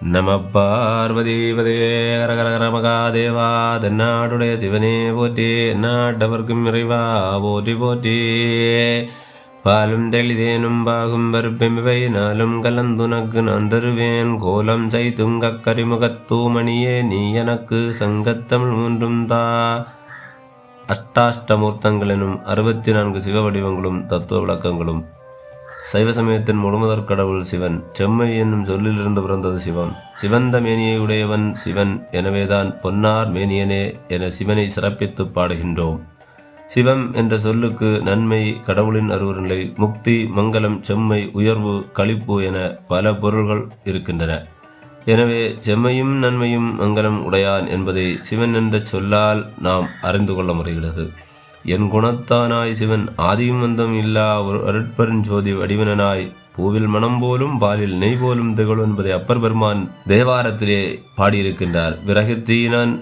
நம பார்வதீபதே கரகரகர மகாதேவா தென்னாடுடைய சிவனே போற்றி நாட்டவர்க்கும் இறைவா போற்றி போற்றி. பாலும் தெளிதேனும் பாகும் பருப்பெமிவை நாளும் கலந்துனக்கு நான் தருவேன். கோலம் செய்துங்கக் கரிமுகத்தூமணியே நீ எனக்கு சங்கத்தமிழ் மூன்றும் தா. அஷ்டாஷ்டமூர்த்தங்கள் எனும் அறுபத்தி நான்கு சிவ வடிவங்களும் தத்துவ விளக்கங்களும் சைவ சமயத்தின் முழுமுதற் கடவுள் சிவன் செம்மை என்னும் சொல்லிலிருந்து பிறந்தது சிவம். சிவந்த மேனியை உடையவன் சிவன் எனவேதான் பொன்னார் மேனியனே என சிவனை சிறப்பித்து பாடுகின்றோம். சிவம் என்ற சொல்லுக்கு நன்மை கடவுளின் அருவநிலை முக்தி மங்களம் செம்மை உயர்வு களிப்பு என பல பொருள்கள் இருக்கின்றன. எனவே செம்மையும் நன்மையும் மங்களம் உடையான் என்பதை சிவன் என்ற சொல்லால் நாம் அறிந்து கொள்ள முறைகிறது என் குணத்தானாய் சிவன் ஆதியும் வந்தம் இல்லா ஒரு அருட்பெருஞ்சோதி வடிவனாய் பூவில் மனம் போலும் பாலில் நெய் போலும் திகழும் என்பதை அப்பர் பெருமான் தேவாரத்திலே பாடியிருக்கின்றார். விரகத்தீனான்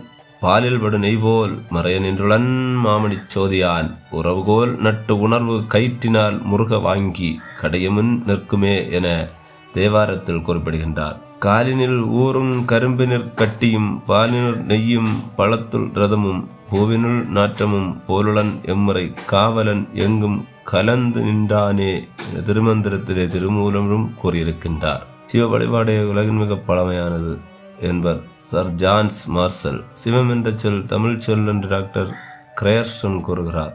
பாலில் படு நெய் போல் மறைய நின்றுளன் மாமணிச் சோதியான். உறவுகோல் நட்டு உணர்வு கயிற்றினால் முருக வாங்கி கடையமுன் நிற்குமே என தேவாரத்தில் குறிப்பிடுகின்றார். காலினில் ஊறும் கரும்பினிற் கட்டியும் பாலினிற் நெய்யும் பழத்துள் ரதமும் பூவினுள் நாற்றமும் போலுளன் எம்முறை காவலன் எங்கும் கலந்து நின்றானே திருமந்திரத்திலே திருமூலமும் கூறியிருக்கின்றார். சிவ வழிபாடு உலகின் மிக பழமையானது என்பர் சர் ஜான்ஸ் மார்சல். சிவம் என்ற சொல் தமிழ் சொல் என்று டாக்டர் கிரேர்சன் கூறுகிறார்.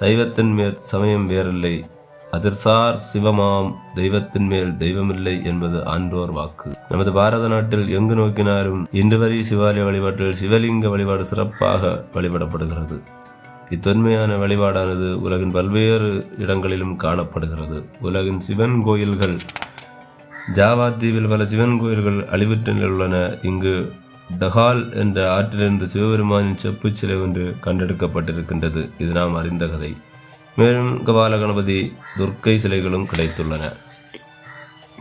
சைவத்தின் மேற் சமயம் வேறில்லை. அதிர்சார் சிவமாம் தெய்வத்தின் மேல் தெய்வமில்லை என்பது ஆண்டோர் வாக்கு. நமது பாரத நாட்டில் எங்கு நோக்கினாலும் இன்று வரை சிவாலய வழிபாட்டில் சிவலிங்க வழிபாடு சிறப்பாக வழிபடப்படுகிறது. இத்தொன்மையான வழிபாடானது உலகின் பல்வேறு இடங்களிலும் காணப்படுகிறது. உலகின் சிவன் கோயில்கள் ஜாவா தீவில் பல சிவன் கோயில்கள் அழிவுற்ற நிலையில் உள்ளன. இங்கு டஹால் என்ற ஆற்றிலிருந்து சிவபெருமானின் செப்புச் சிலை ஒன்று கண்டெடுக்கப்பட்டிருக்கின்றது. இது நாம் அறிந்த கதை. மேலும் கபால கணபதி துர்க்கை சிலைகளும் கிடைத்துள்ளன.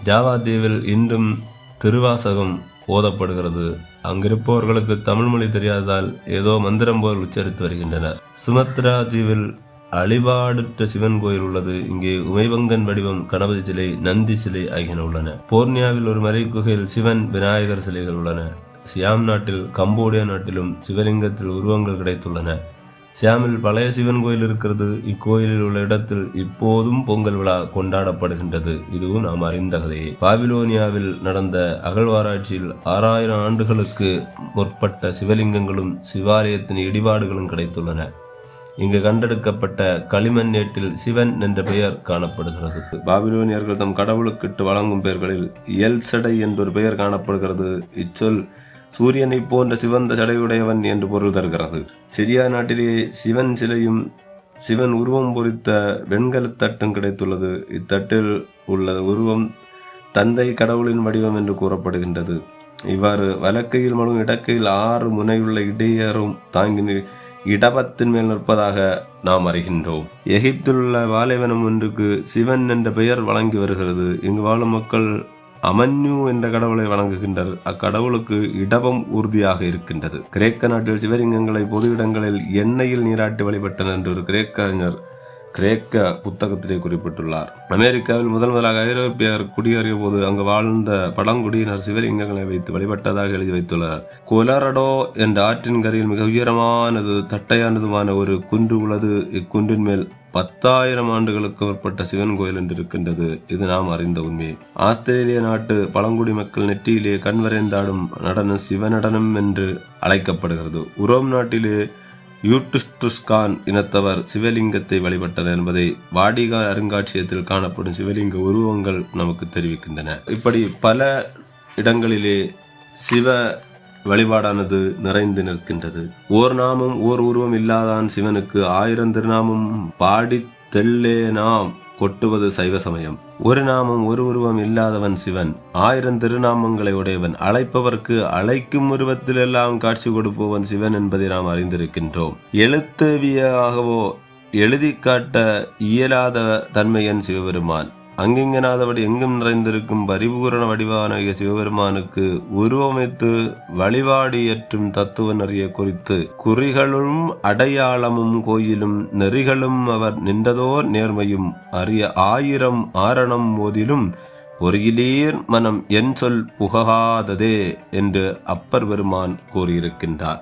ஜாவா தீவில் இன்றும் திருவாசகம் ஓதப்படுகிறது. அங்கிருப்பவர்களுக்கு தமிழ் மொழி தெரியாததால் ஏதோ மந்திரம் போல் உச்சரித்து வருகின்றனர். சுமத்ரா தீவில் அழிபாடுற்ற சிவன் கோயில் உள்ளது. இங்கே உமைபங்கன் வடிவம் கணபதி சிலை நந்தி சிலை ஆகியன உள்ளன. போர்னியாவில் ஒரு மறை குகையில் சிவன் விநாயகர் சிலைகள் உள்ளன. சியாம் நாட்டில் கம்போடியா நாட்டிலும் சிவலிங்கத்தில் உருவங்கள் கிடைத்துள்ளன. சியாமில் பழைய சிவன் கோயில் இருக்கிறது. இக்கோயிலில் உள்ள இடத்தில் இப்போதும் பொங்கல் விழா கொண்டாடப்படுகின்றது. இதுவும் நாம் அறிந்த கதையே. பாபிலோனியாவில் நடந்த அகழ்வாராய்ச்சியில் ஆறாயிரம் ஆண்டுகளுக்கு முற்பட்ட சிவலிங்கங்களும் சிவாலயத்தின் இடிபாடுகளும் கிடைத்துள்ளன. இங்கு கண்டெடுக்கப்பட்ட களிமண் ஏட்டில் சிவன் என்ற பெயர் காணப்படுகிறது. பாபிலோனியர்கள் தம் கடவுளுக்கிட்டு வழங்கும் பெயர்களில் எல்சடை என்றொரு பெயர் காணப்படுகிறது. இச்சொல் சூரியனை போன்ற சிவந்த சடையுடையவன் என்று பொருள் தருகிறது. சிரியா நாட்டிலே சிவன் சிலையும் சிவன் உருவம் பொறித்த வெண்கலத் தட்டும் கிடைத்துள்ளது. இத்தட்டில் உள்ள உருவம் தந்தை கடவுளின் வடிவம் என்று கூறப்படுகின்றது. இவ்வாறு வலக்கையில் மலும் இடக்கையில் ஆறு முனையுள்ள இடையரும் தாங்கி இடபத்தின் மேல் நிற்பதாக நாம் அறிகின்றோம். எகிப்தில் உள்ள வாலைவனம் ஒன்றுக்கு சிவன் என்ற பெயர் வழங்கி வருகிறது. இங்கு வாழும் மக்கள் அமன்யு என்ற கடவுளை வணங்குகின்றனர் அக்கடவுளுக்கு இடபம் உறுதியாக இருக்கின்றது. கிரேக்க நாட்டில் சிவலிங்கங்களை பொது இடங்களில் எண்ணெயில் நீராட்டி வழிபட்டனர் என்று ஒரு கிரேக்க அறிஞர் கிரேக்க புத்தகத்திலே குறிப்பிட்டுள்ளார். அமெரிக்காவில் முதல் முதலாக ஐரோப்பியர் குடியேறிய போது அங்கு வாழ்ந்த பழங்குடியினர் சிவலிங்கங்களை வைத்து வழிபட்டதாக எழுதி வைத்துள்ளனர். கொலரடோ என்ற ஆற்றின் கரையில் மிக உயரமானது தட்டையானதுமான ஒரு குன்று உள்ளது. இக்குன்றின் மேல் பத்தாயிரம் ஆண்டுகளுக்கு மேற்பட்ட சிவன் கோயில் என்று இருக்கின்றது இது நாம் அறிந்த உண்மை. ஆஸ்திரேலிய நாட்டு பழங்குடி மக்கள் நெற்றியிலே கண்வரைந்தாடும் நடனம் சிவநடனம் என்று அழைக்கப்படுகிறது. உரோம் நாட்டிலே யூட்டுஸ்டுஸ்கான் இனத்தவர் சிவலிங்கத்தை வழிபட்டனர் என்பதை வாடிகா அருங்காட்சியகத்தில் காணப்படும் சிவலிங்க உருவங்கள் நமக்கு தெரிவிக்கின்றன. இப்படி பல இடங்களிலே சிவ வழிபாடானது நிறைந்து நிற்கின்றது. ஓர் நாமம் ஓர் உருவம் இல்லாதான் சிவனுக்கு ஆயிரம் திருநாமம் பாடி தெல்லே நாம் கொட்டுவது சைவ சமயம். ஒரு நாமம் ஒரு உருவம் இல்லாதவன் சிவன் ஆயிரம் திருநாமங்களை உடையவன் அழைப்பவர்க்கு அழைக்கும் உருவத்தில் எல்லாம் காட்சி கொடுப்பவன் சிவன் என்பதை நாம் அறிந்திருக்கின்றோம். எழுத்தவியாகவோ எழுதி காட்ட இயலாத தன்மையன் சிவபெருமான் அங்கிங்கனாதபடி எங்கும் நிறைந்திருக்கும் பரிபூரண வடிவானாகிய சிவபெருமானுக்கு உருவமைத்து வழிபாடியற்றும் தத்துவ நெறிய குறித்து குறிகளும் அடையாளமும் கோயிலும் நெறிகளும் அவர் நின்றதோர் நேர்மையும் அறிய ஆயிரம் ஆரணம் போதிலும் பொறியிலேர் மனம் என் சொல் புகாததே என்று அப்பர் பெருமான் கூறியிருக்கின்றார்.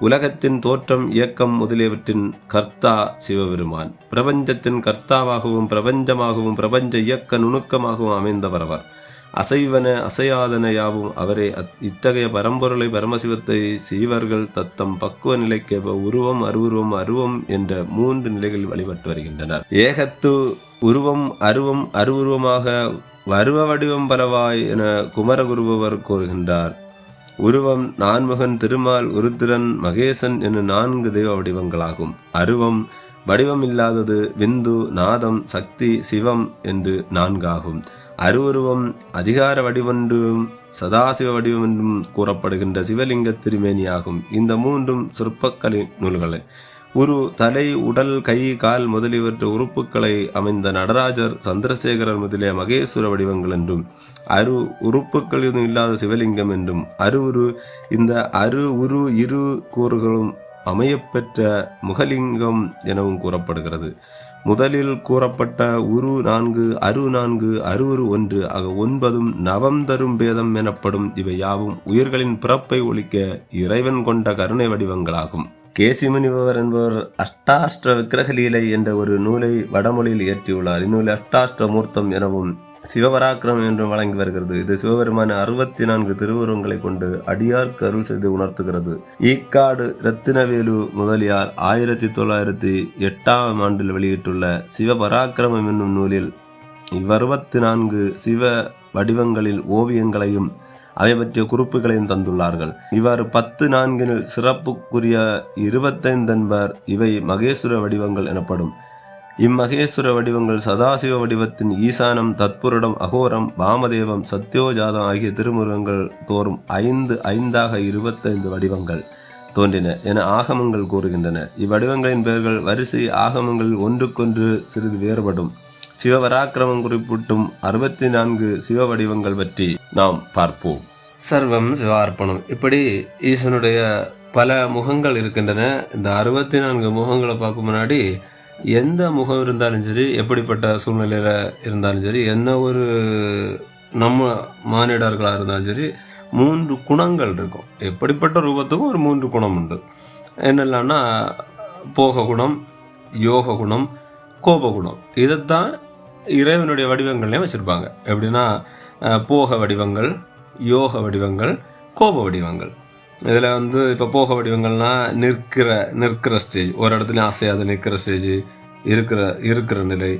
உலகத்தின் தோற்றம் இயக்கம் முதலியவற்றின் கர்த்தா சிவபெருமான். பிரபஞ்சத்தின் கர்த்தாவாகவும் பிரபஞ்சமாகவும் பிரபஞ்ச இயக்க நுணுக்கமாகவும் அமைந்தவர் அவர் அசைவன அசையாதன யாவும் அவரே. அத்- இத்தகைய பரம்பொருளை பரமசிவத்தை சீவர்கள் தத்தம் பக்குவ நிலைக்கு உருவம் அருவுருவம் அருவம் என்ற மூன்று நிலைகளில் வழிபட்டு வருகின்றனர். ஏகத்து உருவம் அருவம் அருவுருவமாக வருவ வடிவம் பலவாய் என குமரகுருபவர் கூறுகின்றார். உருவம் நான்முகன் திருமால் உருத்திரன் மகேசன் என நான்கு தெய்வ வடிவங்களாகும். அருவம் வடிவம் இல்லாதது விந்து நாதம் சக்தி சிவம் என்று நான்காகும். அருவுருவம் அதிகார வடிவென்றும் சதாசிவ வடிவம் என்றும் கூறப்படுகின்ற சிவலிங்க திருமேனியாகும். இந்த மூன்றும் சிற்பக்கலை நூல்களே. உரு தலை உடல் கை கால் முதலியவற்ற உறுப்புகளை அமைந்த நடராஜர் சந்திரசேகரர் முதலிய மகேஸ்வர வடிவங்கள் என்றும் அரு உறுப்புகள் எதுவும் இல்லாத சிவலிங்கம் என்றும் அருவுரு இந்த அரு உரு இரு கூறுகளும் அமையப்பெற்ற முகலிங்கம் எனவும் கூறப்படுகிறது. முதலில் கூறப்பட்ட உரு நான்கு அரு நான்கு அருவுரு ஒன்று ஆக ஒன்பதும் நவம் தரும் பேதம் எனப்படும் இவை யாவும் உயிர்களின் பிறப்பை ஒழிக்க இறைவன் கொண்ட கருணை வடிவங்களாகும். கேசிமுனிவர் என்பவர் அஷ்டாஷ்ட விக்கிரகலீலை என்ற ஒரு நூலை வடமொழியில் இயற்றியுள்ளார். இந்நூலை அஷ்டாஷ்ட மூர்த்தம் எனவும் சிவபராக்கிரமம் என்றும் வழங்கி வருகிறது. இது சிவபெருமான அறுபத்தி நான்கு திருவுருவங்களை கொண்டு அடியார்க்கு அருள் செய்து உணர்த்துகிறது. ஈக்காடு ரத்தினவேலு முதலியார் ஆயிரத்தி தொள்ளாயிரத்தி எட்டாம் ஆண்டில் வெளியிட்டுள்ள சிவபராக்கிரமம் என்னும் நூலில் இவ்வறுபத்தி நான்கு சிவ வடிவங்களில் ஓவியங்களையும் அவை பற்றிய குறிப்புகளையும் தந்துள்ளார்கள். இவ்வாறு பத்து நான்கினில் சிறப்புக்குரிய இருபத்தைந்தன்பர் இவை மகேஸ்வர வடிவங்கள் எனப்படும். இம்மகேஸ்வர வடிவங்கள் சதாசிவ வடிவத்தின் ஈசானம் தத்புருடம் அகோரம் வாமதேவம் சத்யோஜாதம் ஆகிய திருமுருகங்கள் தோறும் ஐந்து ஐந்தாக இருபத்தைந்து வடிவங்கள் தோன்றின என ஆகமங்கள் கூறுகின்றன. இவ்வடிவங்களின் பெயர்கள் வரிசை ஆகமங்களில் ஒன்றுக்கொன்று சிறிது வேறுபடும். சிவவராக்கிரமம் குறிப்பிட்டும் அறுபத்தி நான்கு சிவ வடிவங்கள் பற்றி நாம் பார்ப்போம். சர்வம் சிவார்ப்பணம். இப்படி ஈசனுடைய பல முகங்கள் இருக்கின்றன. இந்த அறுபத்தி நான்கு முகங்களை பார்க்கும் முன்னாடி எந்த முகம் இருந்தாலும் சரி எப்படிப்பட்ட சூழ்நிலையில் இருந்தாலும் சரி என்ன ஒரு நம்ம மானிடர்களாக இருந்தாலும் சரி மூன்று குணங்கள் இருக்கும். எப்படிப்பட்ட ரூபத்துக்கும் ஒரு மூன்று குணம் உண்டு. என்னெல்லாம்னா போக குணம் யோக குணம் கோப குணம் இதைத்தான் இறைவனுடைய வடிவங்கள்லையும் வச்சுருப்பாங்க. எப்படின்னா போக வடிவங்கள் யோக வடிவங்கள் கோப வடிவங்கள். இதில் வந்து இப்போ போக வடிவங்கள்னா நிற்கிற நிற்கிற ஸ்டேஜ் ஒரு இடத்துல அசையாத நிற்கிற ஸ்டேஜ் இருக்கிற இருக்கிற நிலை.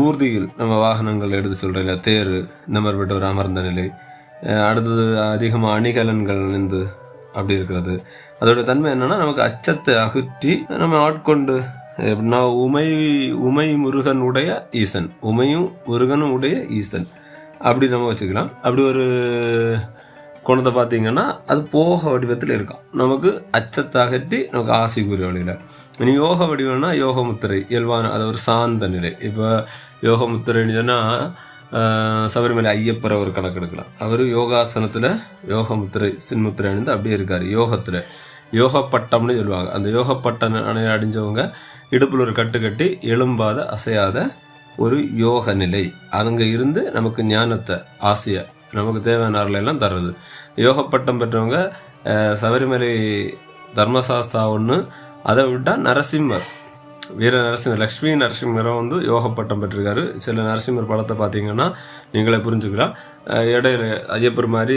ஊர்தியில் நம்ம வாகனங்கள் எடுத்து சொல்கிற தேர் இந்த மாதிரிப்பட்ட ஒரு அமர்ந்த நிலை. அடுத்தது அதிகமாக அணிகலன்கள் நின்று அப்படி இருக்கிறது. அதோட தன்மை என்னன்னா நமக்கு அச்சத்தை அகற்றி நம்ம ஆட்கொண்டு எப்படின்னா உமை உமை முருகன் உடைய ஈசன். உமையும் முருகனும் உடைய ஈசன். அப்படி நம்ம வச்சுக்கலாம். அப்படி ஒரு குணத்தை பார்த்தீங்கன்னா அது போக வடிவத்தில் இருக்கும். நமக்கு அச்சத்தை அகற்றி நமக்கு ஆசை கூறிய வழியில். இனி யோக வடிவம்னா யோக முத்திரை இயல்பான அது ஒரு சாந்த நிலை. இப்போ யோக முத்திரைன்னு சொன்னால் சபரிமலை ஐயப்பர் அவர் கணக்கெடுக்கலாம். அவர் யோகாசனத்தில் யோக முத்திரை சின்முத்திரை அணிந்து அப்படியே இருக்கார். யோகத்தில். யோக பட்டம்னு சொல்லுவாங்க. அந்த யோகப்பட்டம் அணை அணி அடிஞ்சவங்க இடுப்பில் ஒரு கட்டு கட்டி எழும்பாத அசையாத ஒரு யோக நிலை. அங்கே இருந்து நமக்கு ஞானத்தை ஆசையை நமக்கு தேவையான அருளை எல்லாம் தர்றது. யோக பட்டம் பெற்றவங்க சபரிமலை தர்மசாஸ்தா ஒன்று அதை விட்டால் நரசிம்மர். வீர நரசிம்மர் லக்ஷ்மி நரசிம்மரும் வந்து யோக பட்டம் பெற்றிருக்காரு. சில நரசிம்மர் படத்தை பார்த்தீங்கன்னா நீங்களே புரிஞ்சுக்கலாம். இடையில ஐயப்பர் மாதிரி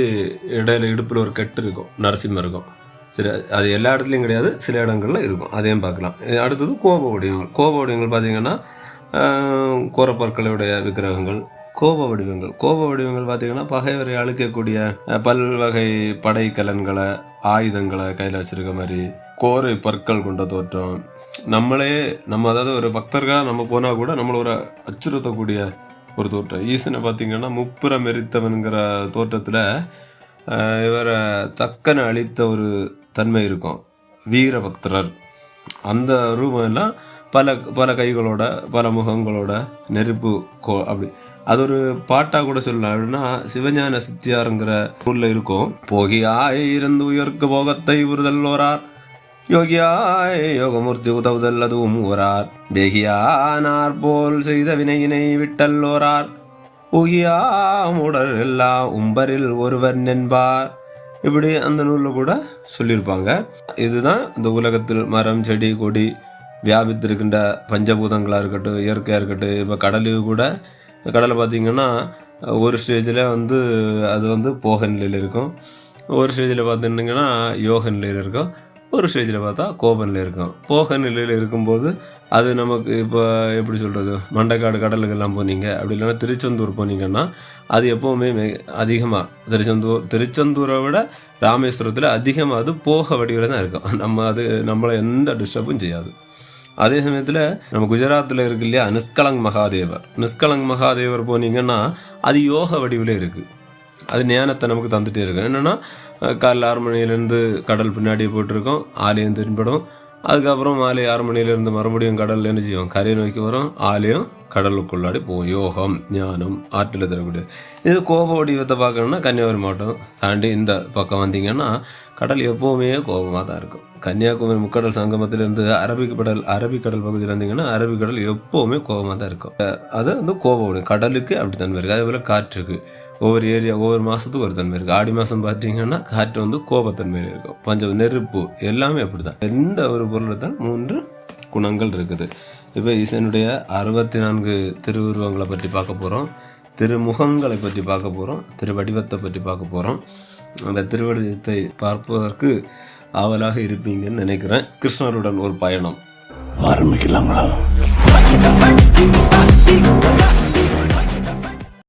இடையில இடுப்பில் ஒரு கெட்டு இருக்கும் நரசிம்மர் இருக்கும் சரி அது எல்லா இடத்துலையும் கிடையாது சில இடங்களில் இருக்கும். அதையும் பார்க்கலாம். அடுத்தது கோப வடிவங்கள். கோப வடிவங்கள் பார்த்தீங்கன்னா கோரப்பற்களுடைய விக்கிரகங்கள் கோப வடிவங்கள். கோப வடிவங்கள் பார்த்தீங்கன்னா பகைவரை அழுக்கக்கூடிய பல்வகை படைக்கலன்களை ஆயுதங்களை கையில் வச்சிருக்க மாதிரி கோரை பற்கள் கொண்ட தோற்றம். நம்மளே நம்ம அதாவது ஒரு பக்தர்களாக நம்ம போனால் கூட நம்மளை ஒரு அச்சுறுத்தக்கூடிய ஒரு தோற்றம். ஈசனை பார்த்திங்கன்னா முப்புறம் எரித்தவனுங்கிற தோற்றத்தில் இவரை தக்கனை அழித்த ஒரு தன்மை இருக்கும். வீரபக்தரர் அந்த ரூமெல்லாம் பல பல கைகளோட பல முகங்களோட நெருப்பு கோ அப்படி. அது ஒரு பாட்டாக கூட சொல்லலாம். அப்படின்னா சிவஞான சித்தியாருங்கிற நூல்ல இருக்கும். போகியாய் இருந்து உயர்க்கு போகத்தை உறுதல்லோரார் யோகியாய் யோகமூர்த்தி உதவுதல் அதுவும் ஓரார் பேகியானார் போல் செய்த வினையினை விட்டல்லோரார். உகியாமுடர் எல்லாம் உம்பரில் ஒருவர் என்பார். இப்படி அந்த நூலில் கூட சொல்லியிருப்பாங்க. இதுதான் இந்த உலகத்தில் மரம் செடி கொடி வியாபித்திருக்கின்ற பஞ்சபூதங்களாக இருக்கட்டும் இயற்கையாக இருக்கட்டும் இப்போ கடலுக்கு கூட கடலை பார்த்திங்கன்னா ஒரு ஸ்டேஜில் வந்து அது வந்து போக நிலையில் இருக்கும். ஒரு ஸ்டேஜில் பார்த்துட்டிங்கன்னா யோக நிலையில் இருக்கும். ஒரு ஸ்டேஜில் பார்த்தா கோப நிலையில் இருக்கும். போக நிலையில் இருக்கும்போது அது நமக்கு இப்போ எப்படி சொல்கிறது மண்டைக்காடு கடலுக்கெல்லாம் போனீங்க. அப்படி இல்லைன்னா திருச்செந்தூர் போனீங்கன்னா அது எப்போவுமே அதிகமாக திருச்செந்தூர் திருச்செந்தூரை விட ராமேஸ்வரத்தில் அதிகமாக அது போக வடிவில் தான் இருக்கும். நம்ம அது நம்மளை எந்த டிஸ்டர்பும் செய்யாது. அதே சமயத்தில் நம்ம குஜராத்தில் இருக்கு இல்லையா நிஷ்கலங் மகாதேவர். நிஷ்கலங் மகாதேவர் போனீங்கன்னா அது யோக வடிவில் இருக்குது அது ஞானத்தை நமக்கு தந்துகிட்டே இருக்கும். என்னென்னா காலைல ஆறு மணிலேருந்து கடல் பின்னாடி போட்டிருக்கோம். ஆலயம் தென்படும். அதுக்கப்புறம் மாலை ஆறு மணிலேருந்து மறுபடியும் கடல் என்ன செய்யும்? கரையை நோக்கி வரும். ஆலயம் கடலுக்குள்ளாடி போகும். யோகம் ஞானம் ஆற்றில் தரக்கூடிய. இது கோப வடிவத்தை பார்க்கணுன்னா கன்னியாகுமரி மாவட்டம். தாண்டி இந்த பக்கம் வந்தீங்கன்னா கடல் எப்போவுமே கோபமாக தான் இருக்கும். கன்னியாகுமரி முக்கடல் சங்கமத்திலேருந்து அரபிக்கடல் அரபிக்கடல் பகுதியில் இருந்தீங்கன்னா அரபிக்கடல் எப்போவுமே கோபமாக தான் இருக்கும். அது வந்து கோபம் வடிவம். கடலுக்கு அப்படி தன்மை இருக்குது அதே போல் காற்றுக்கு. ஒவ்வொரு ஏரியா ஒவ்வொரு மாதத்துக்கும் ஒரு தன்மை இருக்குது ஆடி மாதம் பார்த்தீங்கன்னா காற்று வந்து கோபத்தன்மையில் இருக்கும். பஞ்சம் நெருப்பு எல்லாமே அப்படி தான் எந்த ஒரு பொருளில் தான் மூன்று குணங்கள் இருக்குது. இப்போ ஈசனுடைய அறுபத்தி நான்கு திருவுருவங்களை பற்றி பார்க்க போகிறோம் திருமுகங்களை பற்றி பார்க்க போகிறோம் திருவடிவத்தை பற்றி பார்க்க போகிறோம் அந்த திருவடிவத்தை பார்ப்பதற்கு ஆவலாக இருப்பீங்கன்னு நினைக்கிறேன். கிருஷ்ணருடன் ஒரு பயணம். ஆரம்பிக்கலாங்களா